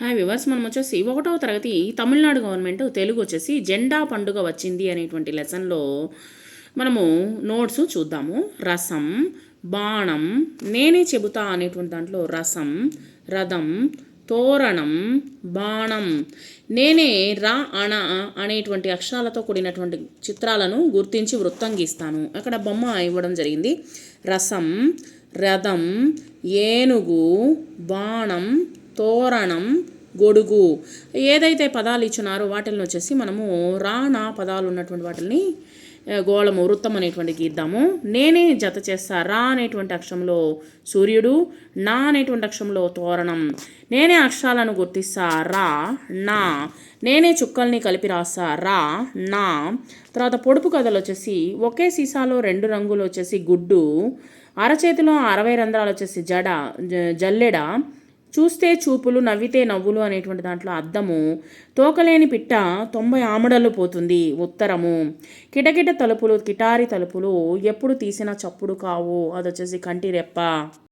Hi viewers మనం వచ్చేసి ఒకటవ తరగతి తమిళనాడు గవర్నమెంట్ తెలుగు వచ్చేసి జెండా పండుగ వచ్చింది అనేటువంటి లెసన్లో మనము నోట్స్ చూద్దాము. రసం బాణం నేనే చెబుతా అనేటువంటి దాంట్లో రసం రథం తోరణం బాణం నేనే రా అణ అనేటువంటి అక్షరాలతో కూడినటువంటి చిత్రాలను గుర్తించి వృత్తం గీస్తాను. అక్కడ బొమ్మ ఇవ్వడం జరిగింది. రసం రథం ఏనుగు బాణం తోరణం గొడుగు. ఏదైతే పదాలు ఇచ్చినారో వాటిని వచ్చేసి మనము రా నా పదాలు ఉన్నటువంటి వాటిని గోళము వృత్తం అనేటువంటి గీద్దాము. నేనే జత చేస్తా రా అనేటువంటి అక్షరంలో సూర్యుడు నా అనేటువంటి అక్షరంలో తోరణం. నేనే అక్షరాలను గుర్తిస్తా రా నా. నేనే చుక్కల్ని కలిపి రాస్తా రా నా. తర్వాత పొడుపు కథలు వచ్చేసి ఒకే సీసాలో రెండు రంగులు వచ్చేసి గుడ్డు అరచేతిలో అరవై రంధ్రాలు వచ్చేసి జడ జ- జల్లెడ చూస్తే చూపులు నవ్వితే నవ్వులు అనేటువంటి దాంట్లో అద్దము తోకలేని పిట్ట తొంభై ఆమడలు పోతుంది. ఉత్తరము కిటకిట తలుపులు కిటారి తలుపులు ఎప్పుడు తీసిన చప్పుడు కావు. అది వచ్చేసి కంటి రెప్ప.